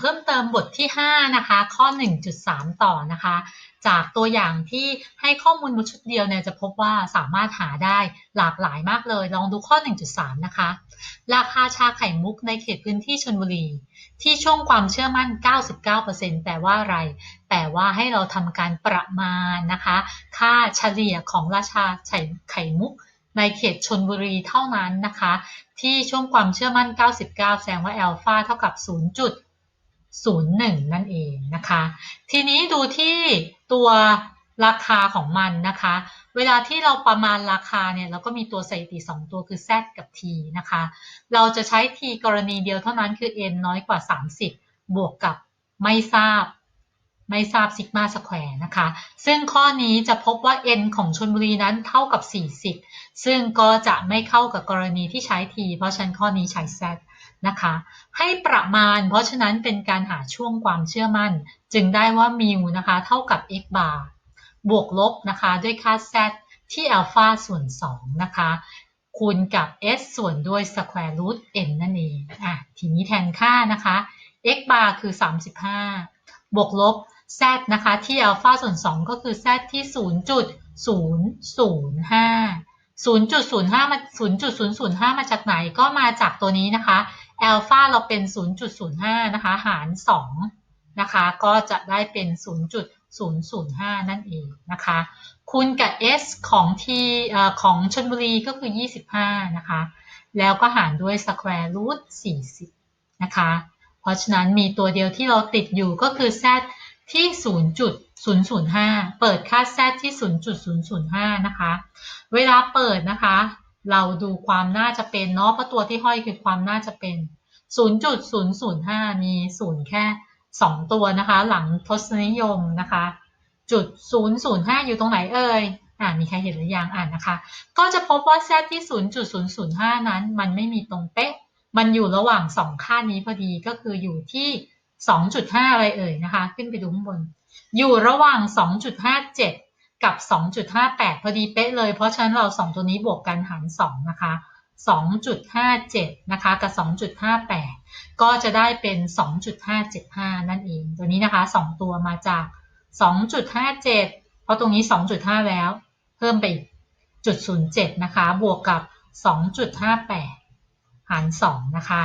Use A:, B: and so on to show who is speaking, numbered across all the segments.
A: เพิ่มเติมบทที่ 5 นะคะ ข้อ 1.3 ต่อนะคะ จากตัวอย่างที่ให้ข้อมูลมาชุดเดียวเนี่ยจะพบว่าสามารถหาได้หลากหลายมากเลย ลองดูข้อ 1.3 นะคะ ราคาชาไข่มุกในเขตพื้นที่ชนบุรี ที่ช่วงความเชื่อมั่น 99%แต่ว่าอะไรแต่ว่าให้เราทำการประมาณนะคะ ค่าเฉลี่ยของราคาไข่ไข่มุกในเขตชนบุรีเท่านั้นนะคะ ที่ช่วงความเชื่อมั่น 99 แสดงว่าอัลฟาเท่ากับ 0.01 นั่นเองนะคะ ทีนี้ดูที่ตัวราคาของมันนะคะ เวลาที่เราประมาณราคาเนี่ยเราก็มีตัวสถิติ 2 ตัวคือ z กับ t นะคะ เราจะใช้ t กรณีเดียวเท่านั้นคือ n น้อยกว่า 30 บวกกับไม่ทราบไม่ทราบซิกมาสแควร์นะคะ ซึ่งข้อนี้จะพบว่า n ของชนบุรีนั้นเท่ากับ 40 ซึ่งก็จะไม่เข้ากับกรณีที่ใช้ t เพราะฉะนั้นข้อนี้ใช้ z นะคะ ให้ประมาณ เพราะฉะนั้นเป็นการหาช่วงความเชื่อมั่น จึงได้ว่ามิวนะคะ เท่ากับ x bar บวกลบนะคะ ด้วยค่า z ที่อัลฟาส่วน 2 นะคะ คูณกับ s ส่วนด้วย square root n นั่นเองอะทีนี้แทนค่านะคะ x bar คือ 35 บวกลบ z นะคะ ที่อัลฟาส่วน 2 ก็คือ z ที่ 0.005 0.05 มา 0.005 มาจากไหนก็มาจากตัวนี้นะคะ อัลฟาเราเป็น 0.05 นะคะ หาร 2 นะคะ ก็จะได้เป็น 0.005 นั่นเองนะคะ คูณกับ s ของที่ของชนบุรีก็คือ 25 นะคะ แล้วก็หารด้วย square root 40 นะคะ เพราะฉะนั้นมีตัวเดียวที่เราติดอยู่ก็คือ z ที่ 0.005 เปิดค่า z ที่ 0.005 นะคะ เวลาเปิดนะคะ เราดูความน่าจะเป็นเนาะเพราะตัวที่ห้อยคือความน่าจะเป็น 0.005 มี0แค่ 2 ตัวนะคะ หลังทศนิยมนะคะจุด005 อยู่ตรงไหนเอ่ยอ่ามีใครเห็นหรือยังอ่านนะคะ ก็จะพบว่า z ที่ 0.005 นั้น มันไม่มีตรงเป๊ะ มันอยู่ระหว่าง 2 ค่านี้พอดีก็คืออยู่ที่ 2.5 อะไรเอ่ยนะคะ ขึ้นไปดูข้างบน อยู่ระหว่าง 2.57 กับ 2.58 พอดีเป๊ะเลย เพราะฉะนั้นเรา 2 ตัวนี้บวกกันหาร 2 นะคะ 2.57 นะคะ กับ 2.58 ก็จะได้เป็น 2.575 นั่นเอง ตัวนี้นะคะ 2 ตัวมาจาก 2.57 เพราะตรงนี้ 2.5 แล้ว เพิ่มไปจุด07 นะคะ บวกกับ 2.58 หาร 2 นะคะ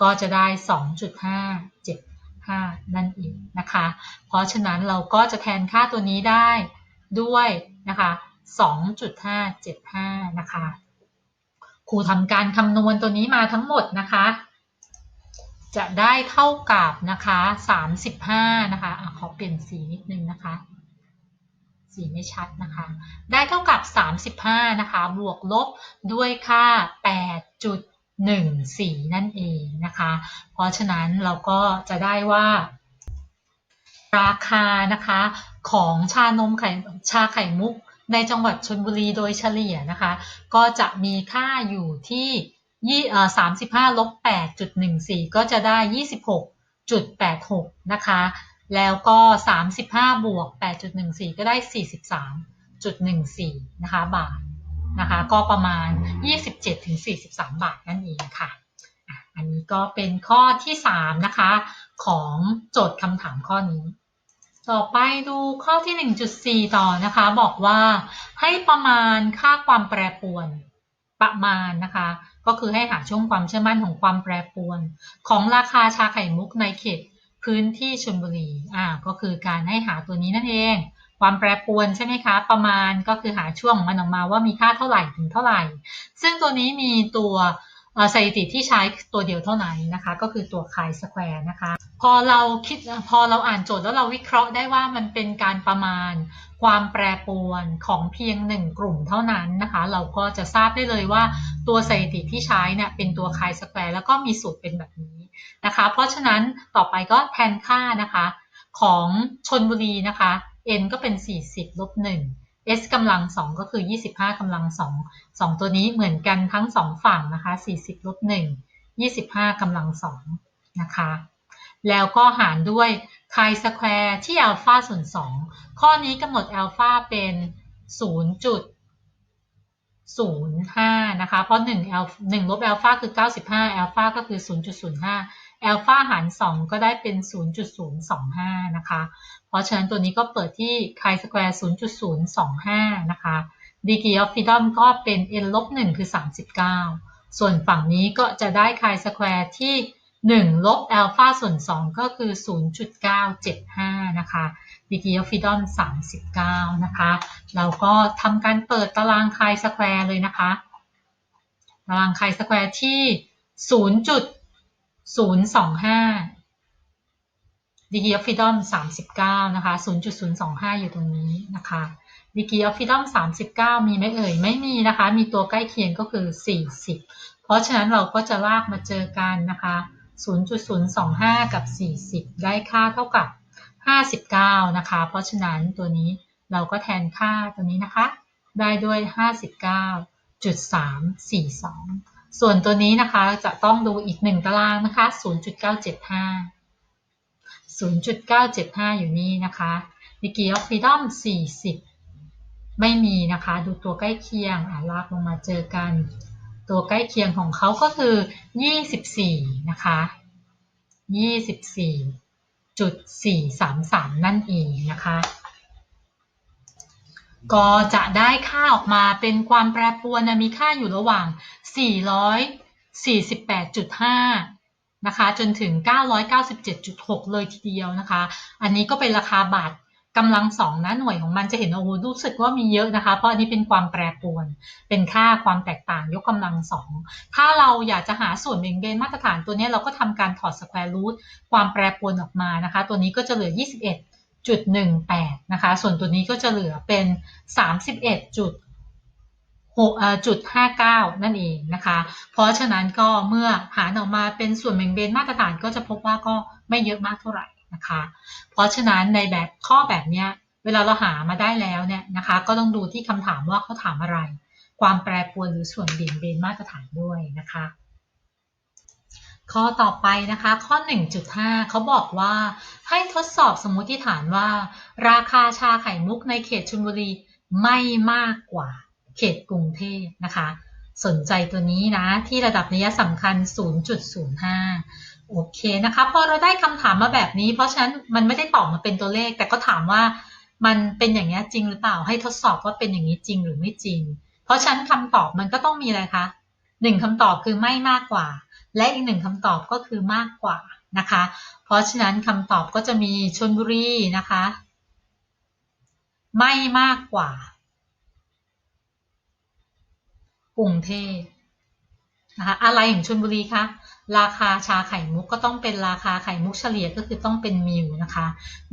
A: ก็จะได้ 2.575 นั่นเองนะคะ เพราะฉะนั้นเราก็จะแทนค่าตัวนี้ได้ ด้วยนะคะ 2.575 นะคะ ครูทำการคำนวณตัวนี้มาทั้งหมดนะคะ จะได้เท่ากับนะคะ 35 นะคะอะขอเปลี่ยนสีนิดนึงนะคะ สีไม่ชัดนะคะ ได้เท่ากับ 35 นะคะ บวกลบด้วยค่า 8.14 นั่นเองนะคะ เพราะฉะนั้นเราก็จะได้ว่าราคานะคะ ของชานมไข่ชาไข่มุกในจังหวัดชนบุรีโดยเฉลี่ยนะคะ ก็จะมีค่าอยู่ที่ยี่สามสิบห้าลบแปดจุดหนึ่งสี่ก็จะได้ยี่สิบหกจุดแปดหกนะคะ แล้วก็สามสิบห้าบวกแปดจุดหนึ่งสี่ก็ได้สี่สิบสามจุดหนึ่งสี่นะคะบาทนะคะ ก็ประมาณยี่สิบเจ็ดถึงสี่สิบสามบาทนั่นเองค่ะ อันนี้ก็เป็นข้อที่สามนะคะ ของโจทย์คำถามข้อนี้ ต่อไปดูข้อที่ 1.4 ต่อนะคะ บอกว่าให้ประมาณค่าความแปรปรวนประมาณนะคะ ก็คือให้หาช่วงความเชื่อมั่นของความแปรปรวน ของราคาชาไข่มุกในเขตพื้นที่ชลบุรีอ่าก็คือการให้หาตัวนี้นั่นเอง ความแปรปรวนใช่ไหมคะ ประมาณก็คือหาช่วงมันออกมาว่ามีค่าเท่าไหร่ถึงเท่าไหร่ ซึ่งตัวนี้มีตัว สถิติที่ใช้ตัวเดียวเท่านั้นนะคะ ก็คือตัวคายสแควร์นะคะ พอเราคิดพอเราอ่านโจทย์แล้วเราวิเคราะห์ได้ว่ามันเป็นการประมาณความแปรปรวนของเพียงหนึ่งกลุ่มเท่านั้นนะคะ เราก็จะทราบได้เลยว่าตัวสถิติที่ใช้เนี่ยเป็นตัวคายสแควร์แล้วก็มีสูตรเป็นแบบนี้นะคะ เพราะฉะนั้นต่อไปก็แทนค่านะคะของชนบุรีนะคะ n ก็เป็น 40ลบ1 s กำลัง2ก็คือ 25กำลัง2 2ตัวนี้เหมือนกันทั้ง2ฝั่งนะคะ 40ลบ1 25กำลัง2นะคะ แล้วก็หารด้วยไคสแควร์ที่อัลฟาส่วน2ข้อนี้กำหนดอัลฟาเป็น 0.05 นะคะ เพราะ1 1ลบอัลฟาคือ 95อัลฟาก็คือ 0.05 แอลฟาหาร 2 ก็ได้เป็น 0.025 นะคะ เพราะฉะนั้นตัวนี้ก็เปิดที่ chi square 0.025 นะคะ degree of freedom ก็เป็น n ลบ1คือ 39 ส่วนฝั่งนี้ก็จะได้ chi square ที่1ลบ alpha ส่วน 2 ก็คือ 0.975 นะคะ degree of freedom 39 นะคะ เราก็ทำการเปิดตาราง chi square เลยนะคะ ตาราง chi square ที่ 0. ศูนย์สองห้าดีกีออฟฟิดอมสามสิบเก้านะคะศูนย์จุดศูนย์สองห้าอยู่ตรงนี้นะคะดีกีออฟฟิดอมสามสิบเก้ามีไหมเอ่ย ไม่มีนะคะ มีตัวใกล้เคียงก็คือสี่สิบเพราะฉะนั้นเราก็จะลากมาเจอกันนะคะศูนย์จุดศูนย์สองห้ากับสี่สิบได้ค่าเท่ากับห้าสิบเก้านะคะ เพราะฉะนั้นตัวนี้เราก็แทนค่าตัวนี้นะคะ ได้ด้วยห้าสิบเก้าจุดสามสี่สอง ส่วนตัวนี้นะคะจะต้องดูอีก1ตารางนะคะ 0.975 0.975 อยู่นี่นะคะ degree of freedom 40 ไม่มีนะคะ ดูตัวใกล้เคียงอ่าลากลงมาเจอกัน ตัวใกล้เคียงของเขาก็คือ 24 นะคะ 24.433 นั่นเองนะคะ ก็จะได้ค่าออกมาเป็นความแปรปรวนมีค่าอยู่ระหว่าง 448.5 นะคะ จนถึง 997.6 เลยทีเดียวนะคะ อันนี้ก็เป็นราคาบาทกำลังสองนะหน่วยของมันจะเห็นโอ้โหรู้สึกว่ามีเยอะนะคะ เพราะอันนี้เป็นความแปรปรวน เป็นค่าความแตกต่างยกกำลังสองถ้าเราอยากจะหาส่วนเบี่ยงเบนมาตรฐานตัวนี้เราก็ทำการถอดสแควร์รูทความแปรปรวนออกมานะคะ ตัวนี้ก็จะเหลือ 21 21.18 นะคะ ส่วนตัวนี้ก็จะเหลือเป็น 31. จุด6จุด59 นั่นเองนะคะ เพราะฉะนั้นก็เมื่อหารออกมาเป็นส่วนแบ่งเบนมาตรฐานก็จะพบว่าก็ไม่เยอะมากเท่าไหร่นะคะ เพราะฉะนั้นในแบบข้อแบบนี้เวลาเราหามาได้แล้วเนี่ยนะคะ ก็ต้องดูที่คำถามว่าเขาถามอะไร ความแปรปรวนหรือส่วนเบี่ยงเบนมาตรฐานด้วยนะคะ ข้อต่อไปนะคะ ข้อ 1.5 เขาบอกว่า ให้ทดสอบสมมติฐานว่า ราคาชาไข่มุกในเขตชลบุรีไม่มากกว่า เขตกรุงเทพนะคะ สนใจตัวนี้นะที่ระดับนัยสำคัญ 0.05 โอเคนะคะ พอเราได้คำถามมาแบบนี้ เพราะฉะนั้นมันไม่ได้ตอบมาเป็นตัวเลข แต่ก็ถามว่ามันเป็นอย่างนี้จริงหรือเปล่า ให้ทดสอบว่าเป็นอย่างนี้จริงหรือไม่จริง เพราะฉะนั้นคำตอบมันก็ต้องมีอะไรคะหนึ่งคำตอบคือไม่มากกว่า และอีกหนึ่งคำตอบก็คือมากกว่านะคะ เพราะฉะนั้นคำตอบก็จะมีชนบุรีนะคะ ไม่มากกว่า กรุงเทพนะคะอะไรของชนบุรีคะราคาชาไข่มุกก็ต้องเป็นราคาไข่มุกเฉลี่ยก็คือต้องเป็นมิลนะคะ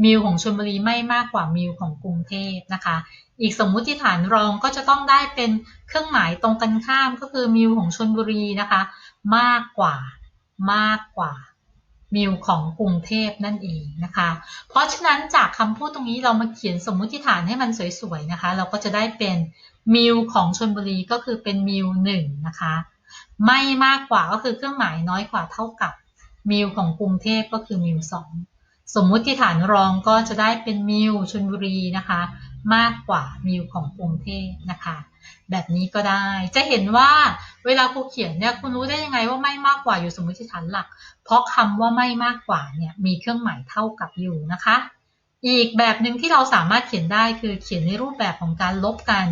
A: มิลของชนบุรีไม่มากกว่ามิลของกรุงเทพนะคะ อีกสมมุติฐานรองก็จะต้องได้เป็นเครื่องหมายตรงกันข้ามก็คือมิลของชนบุรีนะคะ มากกว่ามากกว่ามิลของกรุงเทพนั่นเองนะคะ เพราะฉะนั้นจากคำพูดตรงนี้เรามาเขียนสมมุติฐานให้มันสวยๆนะคะ เราก็จะได้เป็นมิลของชนบุรีก็คือเป็นมิลหนึ่งนะคะ ไม่มากกว่าก็คือเครื่องหมายน้อยกว่าเท่ากับมิลของกรุงเทพก็คือมิลสองสมมุติฐานรองก็จะได้เป็นมิลชนบุรีนะคะ มากกว่ามิลของกรุงเทพนะคะ แบบนี้ก็ได้ จะเห็นว่าเวลาครูเขียนเนี่ยคุณรู้ได้ยังไงว่าไม่มากกว่าอยู่สมมติฐานหลัก เพราะคำว่าไม่มากกว่าเนี่ยมีเครื่องหมายเท่ากับอยู่นะคะ อีกแบบหนึ่งที่เราสามารถเขียนได้คือเขียนในรูปแบบของการลบกัน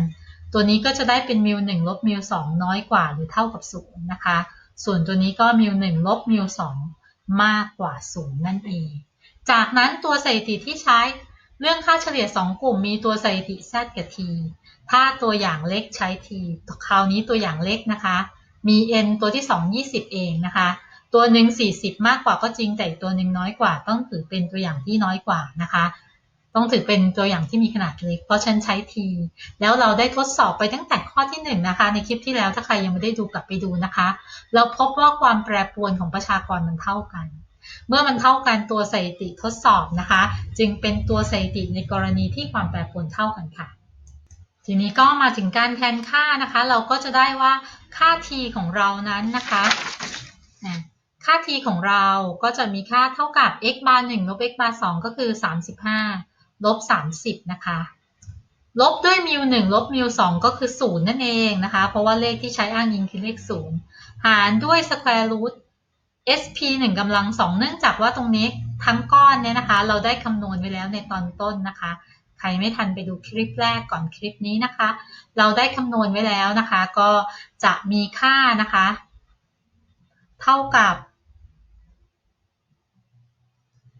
A: ตัวนี้ก็จะได้เป็นมิลหนึ่งลบมิลสองน้อยกว่าหรือเท่ากับศูนย์นะคะ ส่วนตัวนี้ก็มิลหนึ่งลบมิลสองมากกว่าศูนย์นั่นเอง จากนั้นตัวสถิติที่ใช้ เรื่องค่าเฉลี่ย2กลุ่มมีตัวสถิติ z กับ t ถ้าตัวอย่างเล็กใช้ t คราวนี้ตัวอย่างเล็กนะคะ มี n ตัวที่ 2 20 เองนะคะ ตัวหนึ่ง40 มากกว่าก็จริงแต่ตัวหนึ่งน้อยกว่า ต้องถือเป็นตัวอย่างที่น้อยกว่านะคะ ต้องถือเป็นตัวอย่างที่มีขนาดเล็ก เพราะฉันใช้ t แล้วเราได้ทดสอบไปตั้งแต่ข้อที่1นนะคะ ในคลิปที่แล้วถ้าใครยังไม่ได้ดูกลับไปดูนะคะ เราพบว่าความแปรปรวนของประชากรมันเท่ากัน เมื่อมันเท่ากันตัวสถิติทดสอบนะคะ จึงเป็นตัวสถิติในกรณีที่ความแปรปรวนเท่ากันค่ะ ทีนี้ก็มาถึงการแทนค่านะคะ เราก็จะได้ว่าค่า t ของเรานั้นนะคะค่า t ของเราก็จะมีค่าเท่ากับ x bar 1ลบ x bar 2ก็คือ 35ลบ30 นะคะ ลบด้วยมิว1ลบมิว2ก็คือ 0 นั่นเองนะคะ เพราะว่าเลขที่ใช้อ้างอิงคือเลข 0 หารด้วย square root SP 1กำลัง2เนื่องจากว่าตรงนี้ทั้งก้อนเนี่ยนะคะ เราได้คำนวณไว้แล้วในตอนต้นนะคะ ใครไม่ทันไปดูคลิปแรกก่อนคลิปนี้นะคะ เราได้คำนวณไว้แล้วนะคะ ก็จะมีค่านะคะ เท่ากับ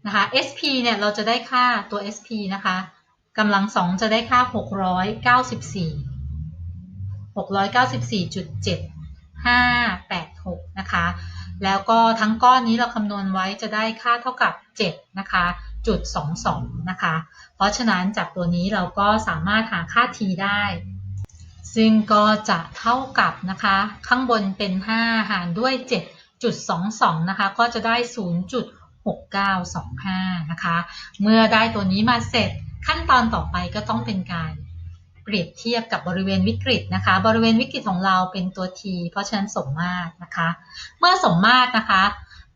A: นะคะ SP เนี่ยเราจะได้ค่าตัว SP นะคะกำลังสองจะได้ค่า 694 694.7586 นะคะ แล้วก็ทั้งก้อนนี้เราคำนวณไว้จะได้ค่าเท่ากับ7นะคะจุด22นะคะ เพราะฉะนั้นจากตัวนี้เราก็สามารถหาค่า t ได้ ซึ่งก็จะเท่ากับนะคะ ข้างบนเป็น 5 หารด้วย 7.22 นะคะ ก็จะได้ 0.6925 นะคะ เมื่อได้ตัวนี้มาเสร็จขั้นตอนต่อไปก็ต้องเป็นการ เปรียบเทียบกับบริเวณวิกฤตนะคะ บริเวณวิกฤตของเราเป็นตัว t เพราะฉะนั้นสมมาตรนะคะ เมื่อสมมาตรนะคะ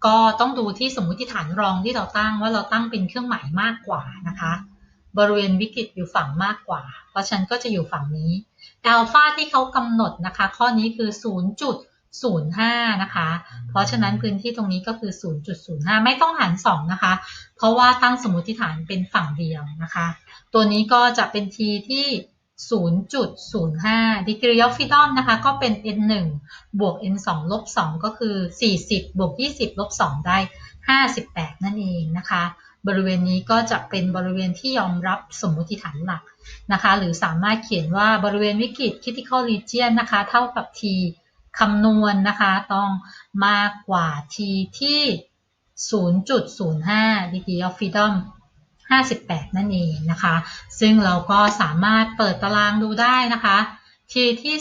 A: ก็ต้องดูที่สมมุติฐานรองที่เราตั้งว่าเราตั้งเป็นเครื่องหมายมากกว่านะคะ บริเวณวิกฤตอยู่ฝั่งมากกว่า เพราะฉะนั้นก็จะอยู่ฝั่งนี้อัลฟาที่เขากำหนดนะคะ ข้อนี้คือ 0.05 นะคะ เพราะฉะนั้นพื้นที่ตรงนี้ก็คือ 0.05 ไม่ต้องหาร 2 นะคะ เพราะว่าตั้งสมมติฐานเป็นฝั่งเดียวนะคะ ตัวนี้ก็จะเป็น t ที่ 0.05 degree of freedom นะคะ ก็เป็น n 1บวก n 2ลบ2ก็คือ 40 บวก 20 ลบ 2 ได้ 58 นั่นเองนะคะ บริเวณนี้ก็จะเป็นบริเวณที่ยอมรับสมมติฐานหลักนะคะ หรือสามารถเขียนว่าบริเวณวิกฤต critical region นะคะ เท่ากับ t คำนวณนนะคะ ต้องมากกว่า t ที่ 0.05 degree of freedom 58 นั่นเองนะคะ ซึ่งเราก็สามารถเปิดตารางดูได้นะคะ t ที่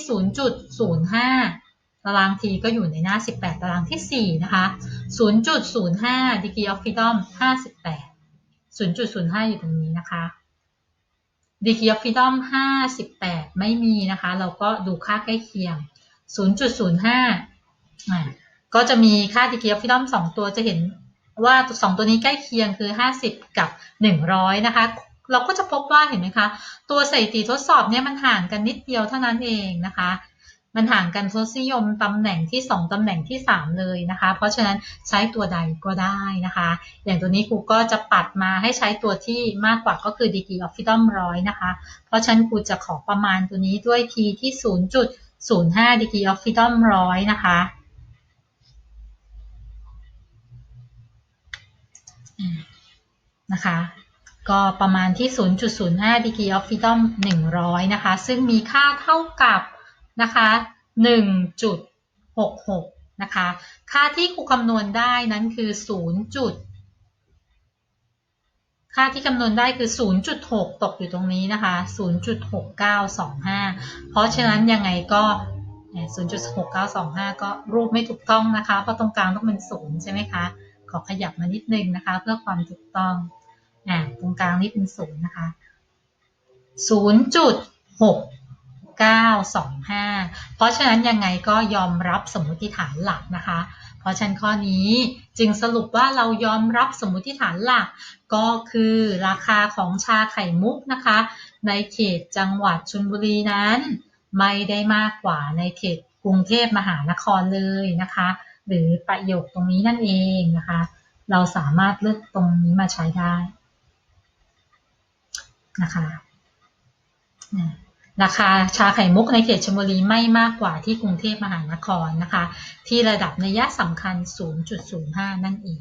A: 0.05 ตาราง t ก็อยู่ในหน้า 18 ตารางที่ 4 นะคะ 0.05 degree of freedom 58 0.05 อยู่ตรงนี้นะคะ degree of freedom 58 ไม่มีนะคะ เราก็ดูค่าใกล้เคียง 0.05 ก็จะมีค่า degree of freedom 2 ตัวจะเห็น ว่า2ตัวนี้ใกล้เคียงคือ 50 กับ 100 นะคะ เราก็จะพบว่าเห็นไหมคะ ตัวสถิติทดสอบเนี่ยมันห่างกันนิดเดียวเท่านั้นเองนะคะ มันห่างกันทศนิยมตำแหน่งที่ 2 ตำแหน่งที่ 3 เลยนะคะ เพราะฉะนั้นใช้ตัวใดก็ได้นะคะ อย่างตัวนี้ครูก็จะปัดมาให้ใช้ตัวที่มากกว่าก็คือ degree of freedom ร้อยนะคะ เพราะฉะนั้นครูจะขอประมาณตัวนี้ด้วย t ที่ 0.05 degree of freedom ร้อยนะคะ นะคะ ก็ประมาณที่ 0.05 degree of freedom 100 นะคะ ซึ่งมีค่าเท่ากับนะคะ1.66 นะคะ ค่าที่ครูคำนวณได้นั้นคือ 0. ค่าที่คำนวณได้คือ 0.6 ตกอยู่ตรงนี้นะคะ 0.6925 เพราะฉะนั้นยังไงก็ 0.6925 ก็รูปไม่ถูกต้องนะคะ เพราะตรงกลางต้องเป็น 0 ใช่ไหมคะ ขอขยับมานิดนึงนะคะ เพื่อความถูกต้อง อ่าตรงกลางนี่เป็นศูนย์นะคะ0.6925เพราะฉะนั้นยังไงก็ยอมรับสมมติฐานหลักนะคะ เพราะฉะนั้นข้อนี้จึงสรุปว่าเรายอมรับสมมติฐานหลัก ก็คือราคาของชาไข่มุกนะคะ ในเขตจังหวัดชลบุรีนั้น ไม่ได้มากกว่าในเขตกรุงเทพมหานครเลยนะคะ หรือประโยคตรงนี้นั่นเองนะคะ เราสามารถเลือกตรงนี้มาใช้ได้ นะคะราคาชาไข่มุกในเขตชลบุรีไม่มากกว่าที่กรุงเทพมหานครนะคะ ที่ระดับนัยสำคัญ 0.05 นั่นเอง